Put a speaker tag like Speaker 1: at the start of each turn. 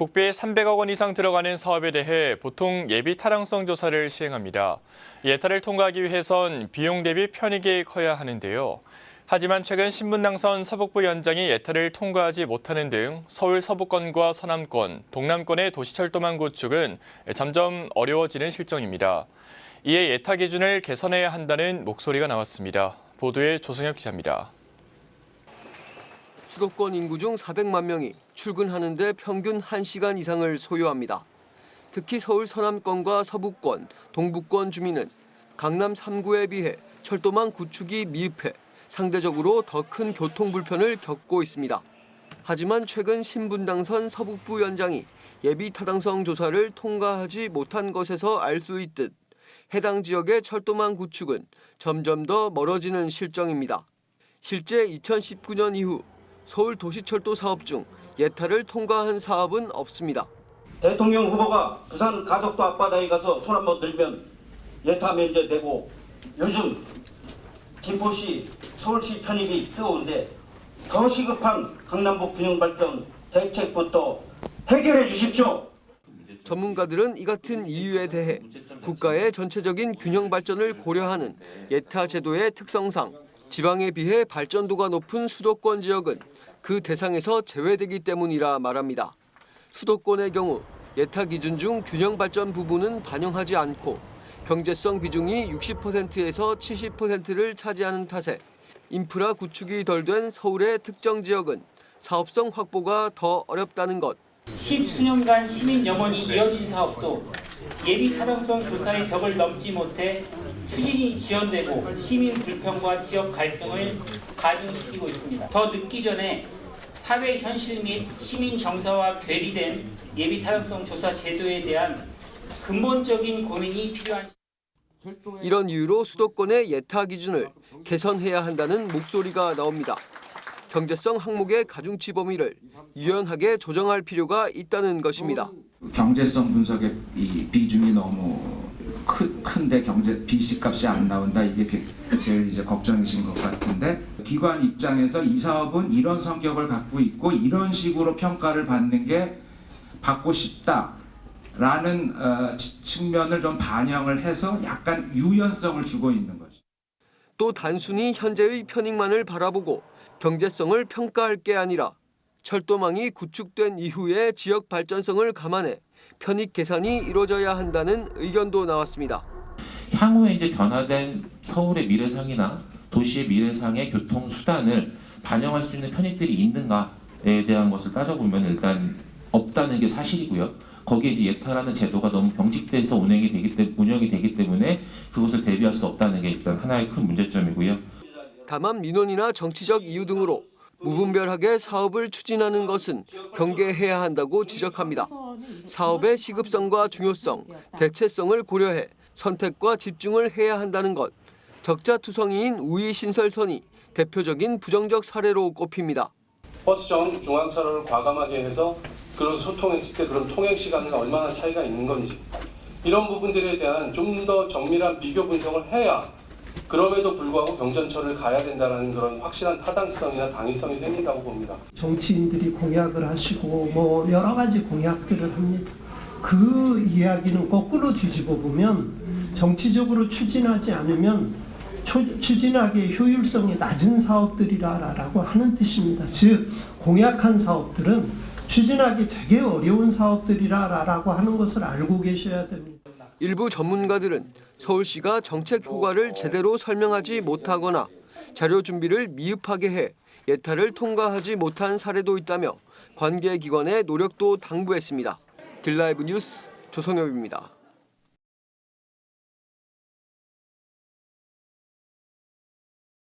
Speaker 1: 국비에 300억 원 이상 들어가는 사업에 대해 보통 예비 타당성 조사를 시행합니다. 예타를 통과하기 위해선 비용 대비 편익이 커야 하는데요. 하지만 최근 신분당선 서북부 연장이 예타를 통과하지 못하는 등 서울 서부권과 서남권, 동남권의 도시철도망 구축은 점점 어려워지는 실정입니다. 이에 예타 기준을 개선해야 한다는 목소리가 나왔습니다. 보도에 조승혁 기자입니다.
Speaker 2: 수도권 인구 중 400만 명이 출근하는데 평균 1시간 이상을 소요합니다. 특히 서울 서남권과 서북권, 동북권 주민은 강남 3구에 비해 철도망 구축이 미흡해 상대적으로 더 큰 교통 불편을 겪고 있습니다. 하지만 최근 신분당선 서북부 연장이 예비 타당성 조사를 통과하지 못한 것에서 알 수 있듯 해당 지역의 철도망 구축은 점점 더 멀어지는 실정입니다. 실제 2019년 이후 서울 도시철도 사업 중 예타를 통과한 사업은 없습니다.
Speaker 3: 대통령 후보가 부산 가덕도 앞바다에 가서 손 한번 들면 예타 면제되고 요즘 김포시 서울시 편입이 뜨거운데 더 시급한 강남북 균형 발전 대책부터 해결해 주십시오.
Speaker 2: 전문가들은 이 같은 이유에 대해 국가의 전체적인 균형 발전을 고려하는 예타 제도의 특성상 지방에 비해 발전도가 높은 수도권 지역은 그 대상에서 제외되기 때문이라 말합니다. 수도권의 경우 예타 기준 중 균형 발전 부분은 반영하지 않고 경제성 비중이 60%에서 70%를 차지하는 탓에 인프라 구축이 덜 된 서울의 특정 지역은 사업성 확보가 더 어렵다는 것.
Speaker 4: 십수년간 시민 영원히 이어진 사업도 예비 타당성 조사의 벽을 넘지 못해 추진이 지연되고 시민 불평과 지역 갈등을 가중시키고 있습니다. 더 늦기 전에 사회 현실 및 시민 정서와 괴리된 예비 타당성 조사 제도에 대한 근본적인 고민이 필요한
Speaker 2: 이런 이유로 수도권의 예타 기준을 개선해야 한다는 목소리가 나옵니다. 경제성 항목의 가중치 범위를 유연하게 조정할 필요가 있다는 것입니다.
Speaker 5: 경제성 분석의 이 비중이 너무 크, 큰데 경제 비씨값이 안 나온다 이게 게- 제일 이제 걱정이신 것 같은데 기관 입장에서 이 사업은 이런 성격을 갖고 있고 이런 식으로 평가를 받는 게 받고 싶다 라는 어, 치- 측면을 좀 반영을 해서 약간 유연성을 주고 있는 거죠.
Speaker 2: 또 단순히 현재의 편익만을 바라보고 경제성을 평가할 게 아니라 철도망이 구축된 이후의 지역 발전성을 감안해 편익 계산이 이루어져야 한다는 의견도 나왔습니다.
Speaker 6: 향후에 이제 변화된 서울의 미래상이나 도시의 미래상의 교통 수단을 반영할 수 있는 편익들이 있는가에 대한 것을 따져보면 일단 없다는 게 사실이고요. 거기에 이제 예타라는 제도가 너무 병직돼서 운행이 되기 때 운영이 되기 때문에 그것을 대비할 수 없다는 게 일단 하나의 큰 문제점이고요.
Speaker 2: 다만 민원이나 정치적 이유 등으로 무분별하게 사업을 추진하는 것은 경계해야 한다고 지적합니다. 사업의 시급성과 중요성, 대체성을 고려해 선택과 집중을 해야 한다는 것. 적자투성이인 우이 신설 선이 대표적인 부정적 사례로 꼽힙니다.
Speaker 7: 버스정 중앙차로를 과감하게 해서 그런 소통했을 때 그런 통행 시간은 얼마나 차이가 있는 건지 이런 부분들에 대한 좀 더 정밀한 비교 분석을 해야 그럼에도 불구하고 경전철을 가야 된다는 그런 확실한 타당성이나 당위성이 생긴다고 봅니다.
Speaker 8: 정치인들이 공약을 하시고 뭐 여러 가지 공약들을 합니다. 그 이야기는 거꾸로 뒤집어 보면 정치적으로 추진하지 않으면 초- 추진하기에 효율성이 낮은 사업들이라라고 하는 뜻입니다. 즉 공약한 사업들은 추진하기 되게 어려운 사업들이라라고 하는 것을 알고 계셔야 됩니다.
Speaker 2: 일부 전문가들은 서울시가 정책 효과를 제대로 설명하지 못하거나 자료 준비를 미흡하게 해 예타를 통과하지 못한 사례도 있다며 관계 기관의 노력도 당부했습니다. 딜라이브 뉴스 조성엽입니다.